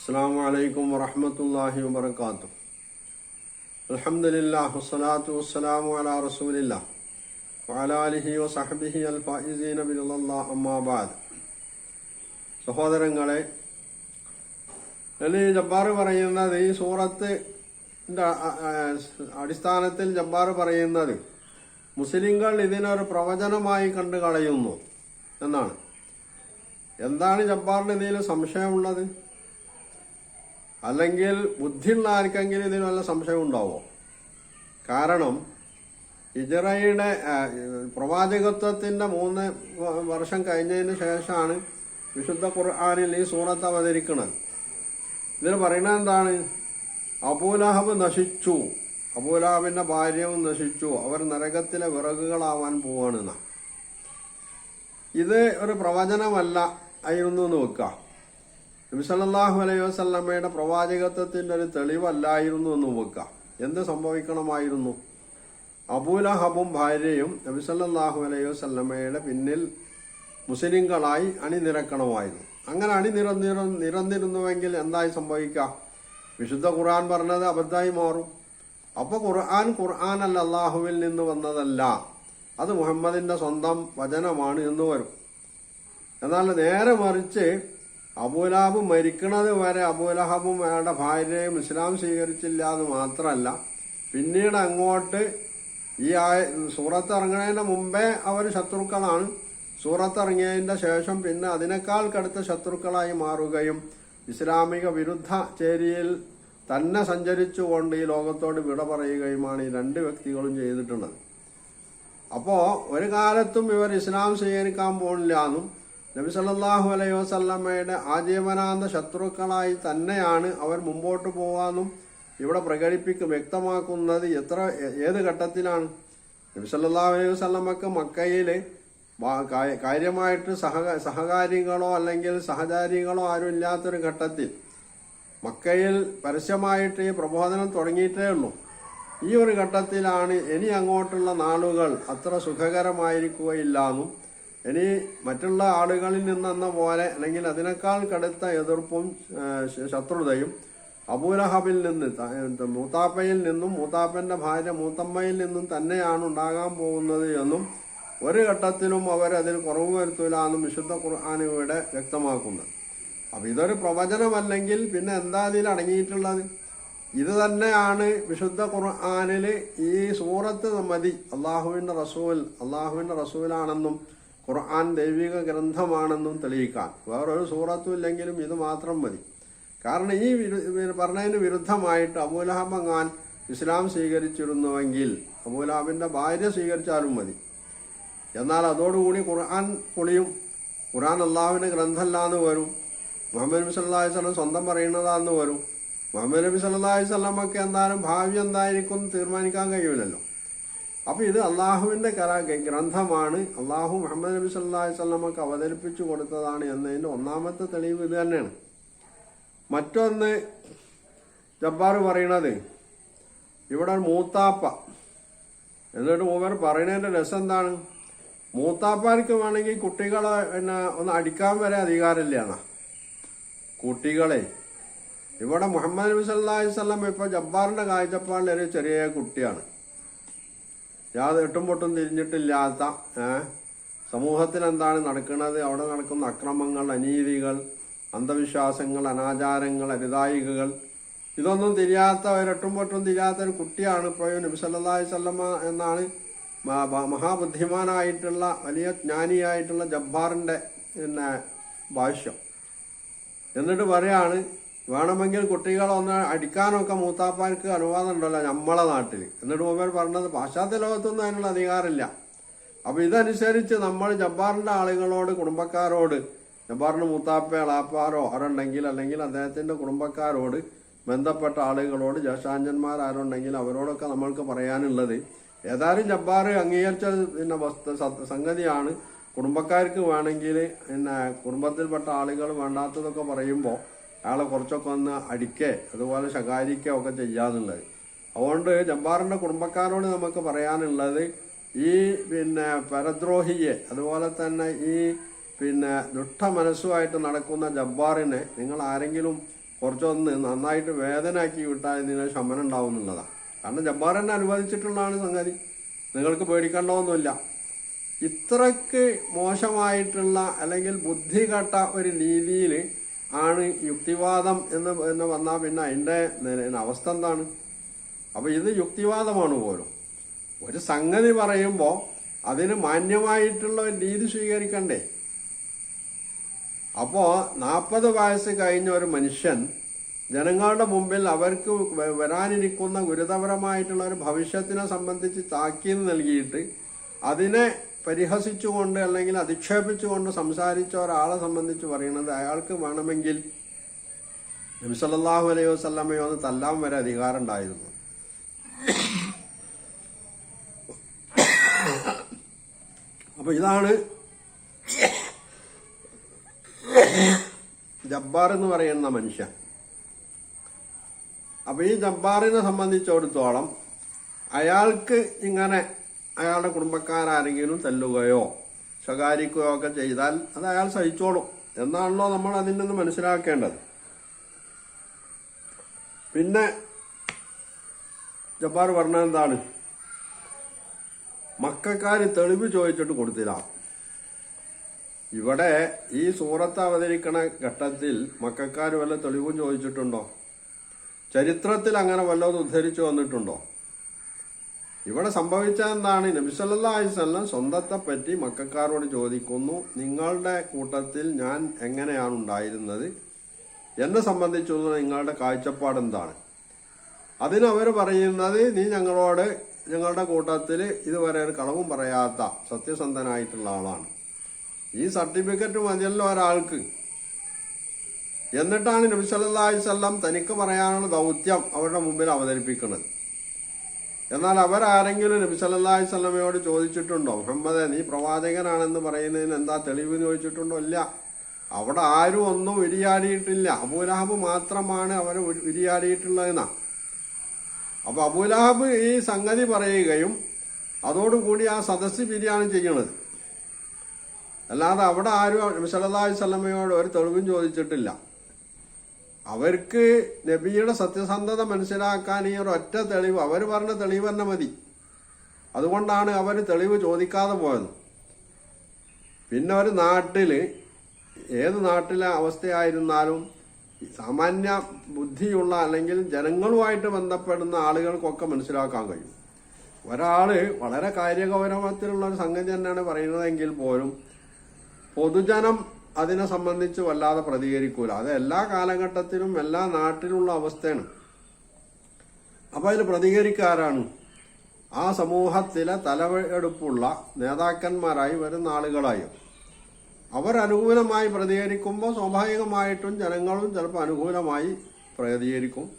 അസ്സാം അലൈക്കും വറഹമത്തല്ലാഹി വബർക്കാത്തു അലഹമുല്ലാ വസ്സലാത്തു വസ്സലാമു അല റസൂലില്ല വാലാലിഹി വസഹബിഹി അൽ ഫൈസീൻ ബില്ലാ അമ്മാബാദ് സഹോദരങ്ങളെ അലി ജബ്ബാർ പറയുന്നത് ഈ സൂറത്ത് അടിസ്ഥാനത്തിൽ ജബ്ബാർ പറയുന്നത് മുസ്ലിങ്ങൾ ഇതിനൊരു പ്രവചനമായി കണ്ടു കളയുന്നു എന്നാണ്. എന്താണ് ജബ്ബാറിന് ഇതിൽ സംശയമുള്ളത്? അല്ലെങ്കിൽ ബുദ്ധിയുള്ള ആർക്കെങ്കിലും ഇതിന് വല്ല സംശയം ഉണ്ടാവോ? കാരണം ഇജറയുടെ പ്രവാചകത്വത്തിന്റെ മൂന്ന് വർഷം കഴിഞ്ഞതിന് ശേഷമാണ് വിശുദ്ധ ഖുർആാനിൽ ഈ സൂറത്ത് അവതരിക്കുന്നത്. ഇതിൽ പറയുന്നത് എന്താണ്? അബൂലഹബ് നശിച്ചു. അബൂലഹബിന്റെ ഭാര്യവും നശിച്ചു. അവർ നരകത്തിലെ വിറകുകളാവാൻ പോവാണെന്ന. ഇത് ഒരു പ്രവചനമല്ല ആയിരുന്നു എന്ന് വെക്കാം നബി സല്ലല്ലാഹു അലൈഹി വസല്ലമയുടെ പ്രവാചകത്വത്തിന്റെ ഒരു തെളിവല്ലായിരുന്നു എന്ന് വെക്കാം എന്ത് സംഭവിക്കണമായിരുന്നു? അബൂലഹബും ഭാര്യയും നബിസല്ലാഹു അലൈഹി വസല്ലമയുടെ പിന്നിൽ മുസ്ലിങ്ങളായി അണിനിരക്കണമായിരുന്നു. അങ്ങനെ അണിനിരന്നിര നിരന്നിരുന്നുവെങ്കിൽ എന്തായി സംഭവിക്കാം വിശുദ്ധ ഖുർആൻ പറഞ്ഞത് അബദ്ധമായി മാറും. അപ്പൊ ഖുർആൻ ഖുർആൻ അല്ല അള്ളാഹുവിൽ നിന്ന് വന്നതല്ല. അത് മുഹമ്മദിന്റെ സ്വന്തം വചനമാണ് എന്ന് വരും. എന്നാൽ നേരെ മറിച്ച് അബൂലാബ് മരിക്കണത് വരെ അബൂലഹബും അയാളുടെ ഭാര്യയും ഇസ്ലാം സ്വീകരിച്ചില്ല എന്ന് മാത്രമല്ല പിന്നീട് അങ്ങോട്ട് ഈ സൂറത്ത് ഇറങ്ങുന്നതിന് മുമ്പേ അവർ ശത്രുക്കളാണ്. സൂറത്ത് ഇറങ്ങിയതിന്റെ ശേഷം പിന്നെ അതിനേക്കാൾ കടുത്ത ശത്രുക്കളായി മാറുകയും ഇസ്ലാമിക വിരുദ്ധ ചേരിയിൽ തന്നെ സഞ്ചരിച്ചുകൊണ്ട് ഈ ലോകത്തോട് വിട പറയുകയുമാണ് ഈ രണ്ട് വ്യക്തികളും ചെയ്തിട്ടുള്ളത്. അപ്പോൾ ഒരു കാലത്തും ഇവർ ഇസ്ലാം സ്വീകരിക്കാൻ പോണില്ല എന്നും നബി സല്ലാഹു അലൈഹി വസല്ലമ്മയുടെ ആജീവനാന്ത ശത്രുക്കളായി തന്നെയാണ് അവർ മുമ്പോട്ട് പോകാനും ഇവിടെ പ്രകടിപ്പിക്കും വ്യക്തമാക്കുന്നത് എത്ര ഏത് ഘട്ടത്തിലാണ്? നബി സല്ലാഹു അലൈഹി വസല്ലമ്മക്ക് മക്കയിൽ കാര്യമായിട്ട് സഹ സഹകാരികളോ അല്ലെങ്കിൽ സഹചാരികളോ ആരും ഇല്ലാത്തൊരു ഘട്ടത്തിൽ മക്കയിൽ പരസ്യമായിട്ട് ഈ പ്രബോധനം തുടങ്ങിയിട്ടേ ഉള്ളൂ. ഈ ഒരു ഘട്ടത്തിലാണ് ഇനി അങ്ങോട്ടുള്ള നാളുകൾ അത്ര സുഖകരമായിരിക്കുകയില്ല എന്നും ഇനി മറ്റുള്ള ആളുകളിൽ നിന്നെന്ന പോലെ അല്ലെങ്കിൽ അതിനേക്കാൾ കടുത്ത എതിർപ്പും ശത്രുതയും അബൂലഹബിൽ നിന്ന് മൂത്താപ്പയിൽ നിന്നും മൂത്താപ്പന്റെ ഭാര്യ മൂത്തമ്മയിൽ നിന്നും തന്നെയാണ് ഉണ്ടാകാൻ പോകുന്നത് എന്നും ഒരു ഘട്ടത്തിലും അവരതിൽ അതിൽ കുറവ് വരുത്തൂല എന്നും വിശുദ്ധ ഖുർആാനിയുടെ ഇവിടെ വ്യക്തമാക്കുന്നത് അപ്പൊ ഇതൊരു പ്രവചനമല്ലെങ്കിൽ പിന്നെ എന്താ ഇതിൽ അടങ്ങിയിട്ടുള്ളത്? ഇത് തന്നെയാണ് വിശുദ്ധ ഖുർആാനിൽ ഈ സൂറത്ത് മതി. അള്ളാഹുവിന്റെ റസൂൽ അള്ളാഹുവിന്റെ റസൂലാണെന്നും ഖുർആൻ ദൈവിക ഗ്രന്ഥമാണെന്നും തെളിയിക്കാൻ വേറൊരു സൂറത്തും ഇല്ലെങ്കിലും ഇത് മാത്രം മതി. കാരണം ഈ പറഞ്ഞതിന് വിരുദ്ധമായിട്ട് അബൂലഹബ് അങ്ങാൻ ഇസ്ലാം സ്വീകരിച്ചിരുന്നുവെങ്കിൽ അബൂലഹബിന്റെ ഭാര്യ സ്വീകരിച്ചാലും മതി. എന്നാൽ അതോടുകൂടി ഖുർആൻ പൊളിയും. ഖുർആൻ അള്ളാഹുവിന്റെ ഗ്രന്ഥമല്ലാന്ന് വരും. മുഹമ്മദ് നബി അലൈഹി വസല്ലം സ്വന്തം പറയുന്നതാന്ന് വരും. മുഹമ്മദ് നബി സല്ലല്ലാഹു അലൈഹി വസല്ലമക്ക് എന്തായാലും ഭാവി എന്തായിരിക്കും തീരുമാനിക്കാൻ കഴിയില്ലല്ലോ അപ്പൊ ഇത് അള്ളാഹുവിന്റെ ഗ്രന്ഥമാണ്. അള്ളാഹു മുഹമ്മദ് നബി സല്ലാഹി അലൈഹി വസല്ലമക്ക് അവതരിപ്പിച്ചു കൊടുത്തതാണ് എന്നതിന്റെ ഒന്നാമത്തെ തെളിവ് ഇത് തന്നെയാണ്. മറ്റൊന്ന് ജബ്ബാർ പറയണത് ഇവിടെ മൂത്താപ്പ. എന്നിട്ട് മൂവർ പറയുന്നതിന്റെ രസം എന്താണ്? മൂത്താപ്പാർക്ക് വേണമെങ്കിൽ കുട്ടികളെ പിന്നെ ഒന്ന് അടിക്കാൻ വരെ അധികാരമില്ല എന്നാ കുട്ടികളെ ഇവിടെ മുഹമ്മദ് നബി സല്ലാഹി വസല്ലം ഇപ്പൊ ജബ്ബാറിന്റെ കാഴ്ചപ്പാടിൽ ഒരു ചെറിയ കുട്ടിയാണ്. യാതൊരു എട്ടും പൊട്ടും തിരിഞ്ഞിട്ടില്ലാത്ത സമൂഹത്തിൽ എന്താണ് നടക്കുന്നത്? അവിടെ നടക്കുന്ന അക്രമങ്ങൾ അനീതികൾ അന്ധവിശ്വാസങ്ങൾ അനാചാരങ്ങൾ അരുതായികകൾ ഇതൊന്നും തിരിയാത്ത ഒരെട്ടും പൊട്ടും തിരിയാത്ത ഒരു കുട്ടിയാണ് ഇപ്പോൾ നബി സല്ലല്ലാഹു അലൈഹി വസല്ലമ എന്നാണ് മഹാബുദ്ധിമാനായിട്ടുള്ള വലിയ ജ്ഞാനിയായിട്ടുള്ള ജബ്ബാറിന്റെ പിന്നെ ഭാഷ്യം. എന്നിട്ട് പറയാണ് വേണമെങ്കിൽ കുട്ടികളെ ഒന്ന് അടിക്കാനൊക്കെ മൂത്താപ്പാർക്ക് അനുവാദം ഉണ്ടല്ലോ നമ്മളെ നാട്ടിൽ എന്നിട്ട് മൊബൈൽ പറഞ്ഞത് പാശ്ചാത്യ ലോകത്തൊന്നും അതിനുള്ള അധികാരമില്ല. അപ്പൊ ഇതനുസരിച്ച് നമ്മൾ ജബ്ബാറിന്റെ ആളുകളോട് കുടുംബക്കാരോട് ജബ്ബാറിന് മൂത്താപ്പ ആളാപ്പാരോ ആരുണ്ടെങ്കിൽ അല്ലെങ്കിൽ അദ്ദേഹത്തിന്റെ കുടുംബക്കാരോട് ബന്ധപ്പെട്ട ആളുകളോട് ജ്യേഷ്ഠാഞ്ചന്മാർ ആരുണ്ടെങ്കിൽ അവരോടൊക്കെ നമ്മൾക്ക് പറയാനുള്ളത് ഏതായാലും ജബ്ബാർ അംഗീകരിച്ച പിന്നെ വസ്തു സംഗതിയാണ്. കുടുംബക്കാർക്ക് വേണമെങ്കിൽ പിന്നെ കുടുംബത്തിൽപ്പെട്ട ആളുകൾ വേണ്ടാത്തതൊക്കെ പറയുമ്പോൾ അയാളെ കുറച്ചൊക്കെ ഒന്ന് അടിക്കേ അതുപോലെ ശകാരിക്കുക ഒക്കെ ചെയ്യാന്നുള്ളത്. അതുകൊണ്ട് ജബ്ബാറിന്റെ കുടുംബക്കാരോട് നമുക്ക് പറയാനുള്ളത് ഈ പിന്നെ പരദ്രോഹിയെ അതുപോലെ തന്നെ ഈ പിന്നെ ദുഷ്ട മനസ്സുമായിട്ട് നടക്കുന്ന ജബ്ബാറിനെ നിങ്ങൾ ആരെങ്കിലും കുറച്ചൊന്ന് നന്നായിട്ട് വേദനാക്കി വിട്ടാൽ ഇതിന് ശമനം ഉണ്ടാവും എന്നുള്ളതാണ് കാരണം ജബ്ബാർ അനുവദിച്ചിട്ടുള്ളതാണ് സംഗതി. നിങ്ങൾക്ക് പേടിക്കേണ്ടതൊന്നുമില്ല. ഇത്രക്ക് മോശമായിട്ടുള്ള അല്ലെങ്കിൽ ബുദ്ധി ബുദ്ധികെട്ട ഒരു രീതിയിൽ ആണ് യുക്തിവാദം എന്ന് എന്ന് വന്നാൽ പിന്നെ അതിന്റെ അവസ്ഥ എന്താണ്? അപ്പോൾ ഇത് യുക്തിവാദമാണ് പോലും. ഒരു സംഗതി പറയുമ്പോൾ അതിന് മാന്യമായിട്ടുള്ള രീതി സ്വീകരിക്കണ്ടേ? അപ്പോൾ നാൽപ്പത് വയസ്സ് കഴിഞ്ഞ ഒരു മനുഷ്യൻ ജനങ്ങളുടെ മുമ്പിൽ അവർക്ക് വരാനിരിക്കുന്ന ഗുരുതരമായിട്ടുള്ള ഒരു ഭവിഷ്യത്തിനെ സംബന്ധിച്ച് താക്കീത് നൽകിയിട്ട് അതിനെ പരിഹസിച്ചുകൊണ്ട് അല്ലെങ്കിൽ അധിക്ഷേപിച്ചുകൊണ്ട് സംസാരിച്ച ഒരാളെ സംബന്ധിച്ച് പറയുന്നത് അയാൾക്ക് വേണമെങ്കിൽ നബിസല്ലാഹു അലൈഹി വസ്ലമയോ ഒന്ന് തല്ലാൻ വരെ അധികാരം ഉണ്ടായിരുന്നു. അപ്പൊ ഇതാണ് ജബ്ബാർ എന്ന് പറയുന്ന മനുഷ്യൻ. അപ്പൊ ഈ ജബ്ബാറിനെ സംബന്ധിച്ചിടത്തോളം അയാൾക്ക് ഇങ്ങനെ അയാളുടെ കുടുംബക്കാരാരെങ്കിലും തല്ലുകയോ ശകാരിക്കുകയോ ഒക്കെ ചെയ്താൽ അത് അയാൾ സഹിച്ചോളും. എന്നാണല്ലോ നമ്മൾ അതിൽ നിന്ന് മനസ്സിലാക്കേണ്ടത്. പിന്നെ ജബ്ബാർ പറഞ്ഞ എന്താണ്? മക്കാര് തെളിവ് ചോദിച്ചിട്ട് കൊടുത്തില്ല. ഇവിടെ ഈ സൂറത്ത് അവതരിക്കണ ഘട്ടത്തിൽ മക്കാര് വല്ല തെളിവും ചോദിച്ചിട്ടുണ്ടോ? ചരിത്രത്തിൽ അങ്ങനെ വല്ലതും ഉദ്ധരിച്ചു വന്നിട്ടുണ്ടോ? ഇവിടെ സംഭവിച്ച എന്താണ്? നബിസല്ലാ സ്വന്തത്തെ പറ്റി മക്കാരോട് ചോദിക്കുന്നു നിങ്ങളുടെ കൂട്ടത്തിൽ ഞാൻ എങ്ങനെയാണ് ഉണ്ടായിരുന്നത്? എന്നെ സംബന്ധിച്ചുള്ള നിങ്ങളുടെ കാഴ്ചപ്പാട് എന്താണ്? അതിനവർ പറയുന്നത് നീ ഞങ്ങളോട് ഞങ്ങളുടെ കൂട്ടത്തിൽ ഇതുവരെ ഒരു കളവും പറയാത്ത സത്യസന്ധനായിട്ടുള്ള ആളാണ്. ഈ സർട്ടിഫിക്കറ്റ് മതിയല്ലോ ഒരാൾക്ക്. എന്നിട്ടാണ് നബി സല്ലല്ലാഹു അലൈഹി തനിക്ക് പറയാനുള്ള ദൗത്യം അവരുടെ മുമ്പിൽ അവതരിപ്പിക്കുന്നത്. എന്നാൽ അവരാരെങ്കിലും നബി സല്ലാഹി അലൈഹി വസല്ലമയോട് ചോദിച്ചിട്ടുണ്ടോ? മുഹമ്മദ് നീ പ്രവാചകനാണെന്ന് പറയുന്നതിന് എന്താ തെളിവ് എന്ന് ചോദിച്ചിട്ടുണ്ടോ? ഇല്ല. അവിടെ ആരും ഒന്നും ഉരിയാടിയിട്ടില്ല. അബൂലഹബ് മാത്രമാണ് അവർ ഉരിയാടിയിട്ടുള്ളതെന്നാ. അപ്പൊ അബൂലഹബ് ഈ സംഗതി പറയുകയും അതോടുകൂടി ആ സദസ്സ് ബിരിയാണി ചെയ്യണത് അല്ലാതെ അവിടെ ആരും നബി സല്ലാഹി അലൈഹി വസല്ലമയോട് ഒരു തെളിവും ചോദിച്ചിട്ടില്ല. അവർക്ക് നബിയുടെ സത്യസന്ധത മനസ്സിലാക്കാൻ ഈ ഒരു ഒറ്റ തെളിവ് അവർ പറഞ്ഞ തെളിവ് തന്നെ മതി. അതുകൊണ്ടാണ് അവർ തെളിവ് ചോദിക്കാതെ പോയത്. പിന്നെ ഒരു നാട്ടിൽ ഏത് നാട്ടിലെ അവസ്ഥയായിരുന്നാലും സാമാന്യ ബുദ്ധിയുള്ള അല്ലെങ്കിൽ ജനങ്ങളുമായിട്ട് ബന്ധപ്പെടുന്ന ആളുകൾക്കൊക്കെ മനസ്സിലാക്കാൻ കഴിയും. ഒരാൾ വളരെ കാര്യഗൗരവത്തിലുള്ള ഒരു സംഗതി തന്നെയാണ് പറയുന്നതെങ്കിൽ പോലും പൊതുജനം അതിനെ സംബന്ധിച്ച് വല്ലാതെ പ്രതികരിക്കൂല. അത് എല്ലാ കാലഘട്ടത്തിലും എല്ലാ നാട്ടിലുള്ള അവസ്ഥയാണ്. അപ്പൊ അതിൽ പ്രതികരിക്കാരാണ് ആ സമൂഹത്തിലെ തലവെടുപ്പുള്ള നേതാക്കന്മാരായി വരുന്ന ആളുകളായും. അവർ അനുകൂലമായി പ്രതികരിക്കുമ്പോൾ സ്വാഭാവികമായിട്ടും ജനങ്ങളും ചിലപ്പോൾ അനുകൂലമായി പ്രതികരിക്കും.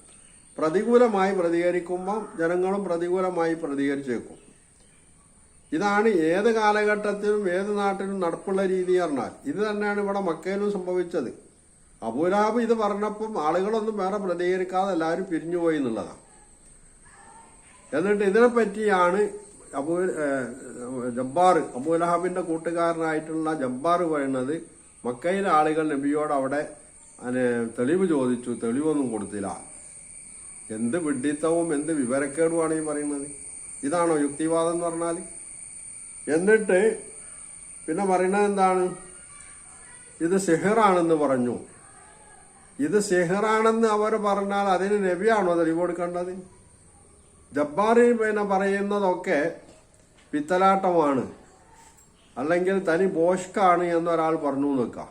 പ്രതികൂലമായി പ്രതികരിക്കുമ്പോൾ ജനങ്ങളും പ്രതികൂലമായി പ്രതികരിച്ചേക്കും. ഇതാണ് ഏത് കാലഘട്ടത്തിലും ഏത് നാട്ടിലും നടപ്പുള്ള രീതി പറഞ്ഞാൽ ഇത് തന്നെയാണ് ഇവിടെ മക്കയിലും സംഭവിച്ചത്. അബൂലാബ് ഇത് പറഞ്ഞപ്പം ആളുകളൊന്നും വേറെ പ്രതികരിക്കാതെ എല്ലാവരും പിരിഞ്ഞുപോയി എന്നുള്ളതാണ്. എന്നിട്ട് ഇതിനെപ്പറ്റിയാണ് അബൂ ജബ്ബാർ അബൂലഹാബിന്റെ കൂട്ടുകാരനായിട്ടുള്ള ജബ്ബാർ പറയുന്നത് മക്കയിലെ ആളുകൾ നബിയോട് അവിടെ തെളിവ് ചോദിച്ചു. തെളിവൊന്നും കൊടുത്തില്ല. എന്ത് വിഡ്ഢിത്തവും എന്ത് വിവരക്കേടുമാണ് ഈ പറയുന്നത്? ഇതാണോ യുക്തിവാദം എന്ന് പറഞ്ഞാൽ എന്നിട്ട് പിന്നെ പറയുന്നത് എന്താണ്? ഇത് സിഹറാണെന്ന് പറഞ്ഞു. ഇത് സിഹറാണെന്ന് അവർ പറഞ്ഞാൽ അതിന് നബിയാണോ തെളിവ് കൊടുക്കേണ്ടത്? ജബ്ബാറി പിന്നെ പറയുന്നതൊക്കെ പിത്തലാട്ടമാണ്. അല്ലെങ്കിൽ തനി ബോഷ്കാണ് എന്നൊരാൾ പറഞ്ഞു നിൽക്കാം.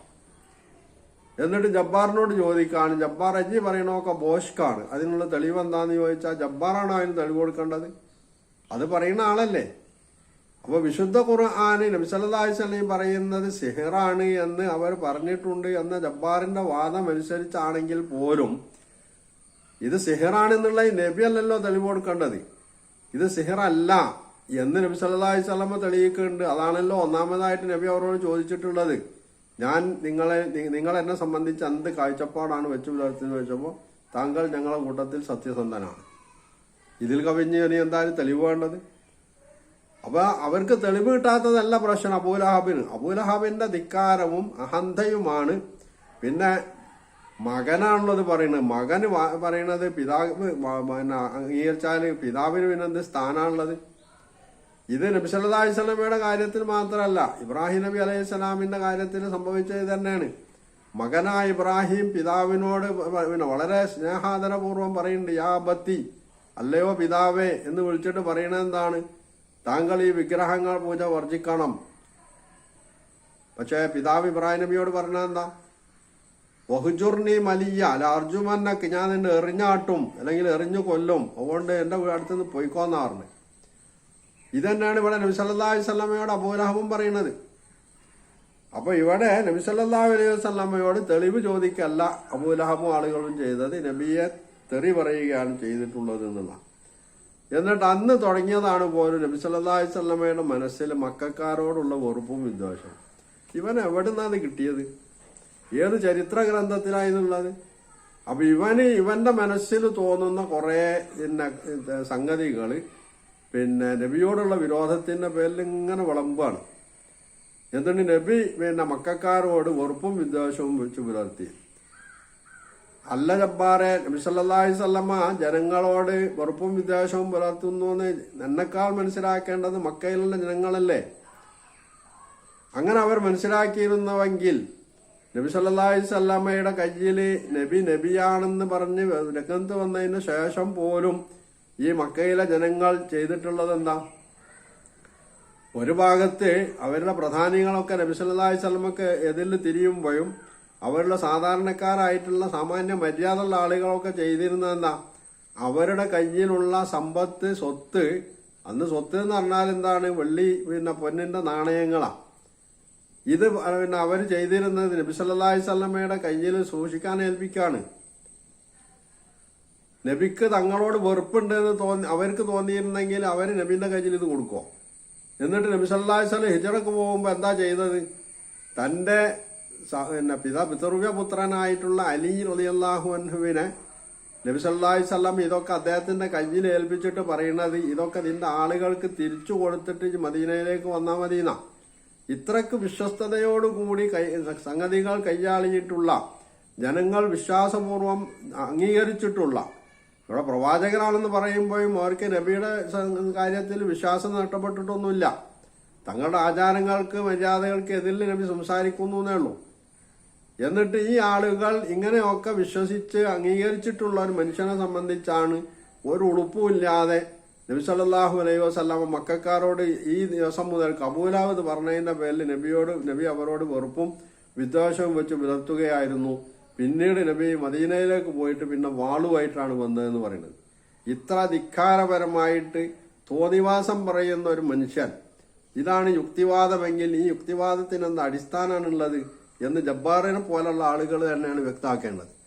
എന്നിട്ട് ജബ്ബാറിനോട് ചോദിക്കാണ് ജബ്ബാർ അജി പറയണമൊക്കെ ബോഷ്കാണ്. അതിനുള്ള തെളിവ് എന്താന്ന് ചോദിച്ചാൽ ജബ്ബാറാണോ അതിന് തെളിവ് കൊടുക്കേണ്ടത്. അത് പറയുന്ന ആളല്ലേ? അപ്പൊ വിശുദ്ധ ഖുർആാന് നബിസല്ലാഹി സ്വലം പറയുന്നത് സിഹറാണ് എന്ന് അവർ പറഞ്ഞിട്ടുണ്ട് എന്ന ജബ്ബാറിന്റെ വാദം അനുസരിച്ചാണെങ്കിൽ പോലും ഇത് സിഹറാണെന്നുള്ള നബി അല്ലല്ലോ തെളിവ് കൊടുക്കേണ്ടത്. ഇത് സിഹറല്ല എന്ന് നബി സല്ലല്ലാഹു സ്വലമ തെളിയിക്കുന്നുണ്ട്. അതാണല്ലോ ഒന്നാമതായിട്ട് നബി അവരോട് ചോദിച്ചിട്ടുള്ളത്. ഞാൻ നിങ്ങളെ നിങ്ങൾ എന്നെ സംബന്ധിച്ച് എന്ത് കാഴ്ചപ്പാടാണ് വെച്ചു പുലർത്തുന്നത് വെച്ചപ്പോൾ താങ്കൾ ഞങ്ങളുടെ കൂട്ടത്തിൽ സത്യസന്ധനാണ്. ഇതിൽ കവിഞ്ഞ് ഇനി എന്തായാലും തെളിവ് വേണ്ടത്? അപ്പൊ അവർക്ക് തെളിവ് കിട്ടാത്തതല്ല പ്രശ്നം അബൂലഹാബിന്. അബൂലഹാബിന്റെ ധിക്കാരവും അഹന്തയുമാണ്. പിന്നെ മകനാണുള്ളത് പറയുന്നത്. മകന് പറയണത് പിതാവ് പിന്നെ അംഗീകരിച്ചാൽ പിതാവിന് പിന്നെ എന്ത് സ്ഥാനമാണുള്ളത് ഇത് നബി സല്ലല്ലാഹു അലൈഹി വസല്ലമയുടെ കാര്യത്തിൽ മാത്രമല്ല ഇബ്രാഹിം നബി അലൈഹി സ്വലാമിന്റെ കാര്യത്തിൽ സംഭവിച്ചത് തന്നെയാണ്. മകനായ ഇബ്രാഹിം പിതാവിനോട് പിന്നെ വളരെ സ്നേഹാദരപൂർവം പറയുന്നുണ്ട് യാ ബത്തി അല്ലയോ പിതാവേ എന്ന് വിളിച്ചിട്ട് പറയണത് എന്താണ്? താങ്കൾ ഈ വിഗ്രഹങ്ങൾ പൂജ വർജിക്കണം. പക്ഷേ പിതാവ് ഇബ്രാഹിം നബിയോട് പറഞ്ഞ എന്താ മലിയ അല്ല അർജുമന്നക്ക് ഞാൻ നിന്നെ എറിഞ്ഞാട്ടും അല്ലെങ്കിൽ എറിഞ്ഞു കൊല്ലും. അതുകൊണ്ട് എന്റെ അടുത്ത് നിന്ന് പോയിക്കോന്നാ പറഞ്ഞു. ഇതന്നെയാണ് ഇവിടെ നബി സല്ലല്ലാഹു അലൈഹി വസല്ലമയോട് അബൂലഹബും പറയുന്നത്. അപ്പൊ ഇവിടെ നബി സല്ലല്ലാഹു അലൈഹി വസല്ലമയോട് തെളിവ് ചോദിക്കല്ല അബൂലഹബും ആളുകളും ചെയ്തത്. നബിയെ തെറി പറയുകയാണ് ചെയ്തിട്ടുള്ളത് എന്നുള്ള എന്നിട്ട് അന്ന് തുടങ്ങിയതാണ് പോലും നബി സല്ലാഹി അലൈഹി വസല്ലമയുടെ മനസ്സിൽ മക്കാരോടുള്ള വെറുപ്പും വിദ്വേഷവും. ഇവൻ എവിടുന്നാണ് കിട്ടിയത്? ഏത് ചരിത്ര ഗ്രന്ഥത്തിലായിരുന്നുള്ളത് അപ്പൊ ഇവന് ഇവന്റെ മനസ്സിൽ തോന്നുന്ന കുറെ സംഗതികൾ പിന്നെ നബിയോടുള്ള വിരോധത്തിന്റെ പേരിൽ ഇങ്ങനെ വിളമ്പാണ്. എന്നിട്ട് നബി പിന്നെ മക്കാരോട് വെറുപ്പും വിദ്വേഷവും വെച്ച് പുലർത്തി. അല്ല ജബ്ബാറെ നബി സല്ലമ്മ ജനങ്ങളോട് വെറുപ്പും വിദ്വേഷവും പുലർത്തുന്നു എന്ന് എന്നെക്കാൾ മനസ്സിലാക്കേണ്ടത് മക്കയിലുള്ള ജനങ്ങളല്ലേ? അങ്ങനെ അവർ മനസ്സിലാക്കിയിരുന്നുവെങ്കിൽ നബി സല്ലാഹി അലൈഹി വസല്ലമയുടെ കയ്യിൽ നബി നബിയാണെന്ന് പറഞ്ഞ് രംഗത്ത് വന്നതിന് ശേഷം പോലും ഈ മക്കയിലെ ജനങ്ങൾ ചെയ്തിട്ടുള്ളത് എന്താ? ഒരു ഭാഗത്ത് അവരുടെ പ്രധാനികളൊക്കെ നബി സല്ലല്ലാഹു അലൈഹി വസല്ലമക്ക് എതിരിൽ തിരിയുമ്പോഴും അവരുടെ സാധാരണക്കാരായിട്ടുള്ള സാമാന്യ മര്യാദയുള്ള ആളുകളൊക്കെ ചെയ്തിരുന്നത് എന്താ? അവരുടെ കയ്യിലുള്ള സമ്പത്ത് സ്വത്ത്. അന്ന് സ്വത്ത് എന്ന് പറഞ്ഞാൽ എന്താണ്? വെള്ളി പിന്നെ പൊന്നിന്റെ നാണയങ്ങളാ. ഇത് പിന്നെ അവർ ചെയ്തിരുന്നത് നബി സല്ലല്ലാഹി അലൈഹി വസല്ലമയുടെ കയ്യിൽ സൂക്ഷിക്കാൻ ഏൽപ്പിക്കാണ്. നബിക്ക് തങ്ങളോട് വെറുപ്പുണ്ട് എന്ന് തോന്നി അവർക്ക് തോന്നിയിരുന്നെങ്കിൽ അവർ നബിന്റെ കയ്യിൽ ഇത് കൊടുക്കുമോ എന്നിട്ട് നബി അലൈഹി വസല്ലം ഹിജറക്ക് പോകുമ്പോൾ എന്താ ചെയ്തത്? തന്റെ പിന്നെ പിതാ പിതൃവ്യ പുത്രനായിട്ടുള്ള അലി റളിയല്ലാഹു അൻഹുവിനെ നബി സ്വല്ലാം ഇതൊക്കെ അദ്ദേഹത്തിന്റെ കയ്യിൽ ഏൽപ്പിച്ചിട്ട് പറയുന്നത് ഇതൊക്കെ നിന്റെ ആളുകൾക്ക് തിരിച്ചു കൊടുത്തിട്ട് മദീനയിലേക്ക് വന്നാൽ മതിയെന്നാ ഇത്രക്ക് വിശ്വസ്തയോടുകൂടി കൈ സംഗതികൾ കൈയാളിയിട്ടുള്ള ജനങ്ങൾ വിശ്വാസപൂർവം അംഗീകരിച്ചിട്ടുള്ള ഇവിടെ പ്രവാചകനാണെന്ന് പറയുമ്പോഴും അവർക്ക് നബിയുടെ കാര്യത്തിൽ വിശ്വാസം നഷ്ടപ്പെട്ടിട്ടൊന്നുമില്ല. തങ്ങളുടെ ആചാരങ്ങൾക്ക് മര്യാദകൾക്ക് എതിരിൽ നബി സംസാരിക്കുന്നു എന്നേ ഉള്ളൂ. എന്നിട്ട് ഈ ആളുകൾ ഇങ്ങനെയൊക്കെ വിശ്വസിച്ച് അംഗീകരിച്ചിട്ടുള്ള ഒരു മനുഷ്യനെ സംബന്ധിച്ചാണ് ഒരു ഉളുപ്പുമില്ലാതെ നബി സല്ലല്ലാഹു അലൈഹി വസ്ലാമ മക്കാരോട് ഈ ദിവസം മുതൽ കബൂലാവത് പറഞ്ഞതിന്റെ പേരിൽ നബിയോട് നബി അവരോട് വെറുപ്പും വിദ്വേഷവും വെച്ച് പുലർത്തുകയായിരുന്നു. പിന്നീട് നബി മദീനയിലേക്ക് പോയിട്ട് പിന്നെ വാളുമായിട്ടാണ് വന്നതെന്ന് പറയുന്നത്. ഇത്ര ധിക്കാരപരമായിട്ട് തോന്നിവാസം പറയുന്ന ഒരു മനുഷ്യൻ. ഇതാണ് യുക്തിവാദമെങ്കിൽ ഈ യുക്തിവാദത്തിന് എന്ത് അടിസ്ഥാനമാണുള്ളത്? എന്ന് ജബ്ബാറിനെ പോലുള്ള ആളുകൾ തന്നെയാണ് വ്യക്തമാക്കേണ്ടത്.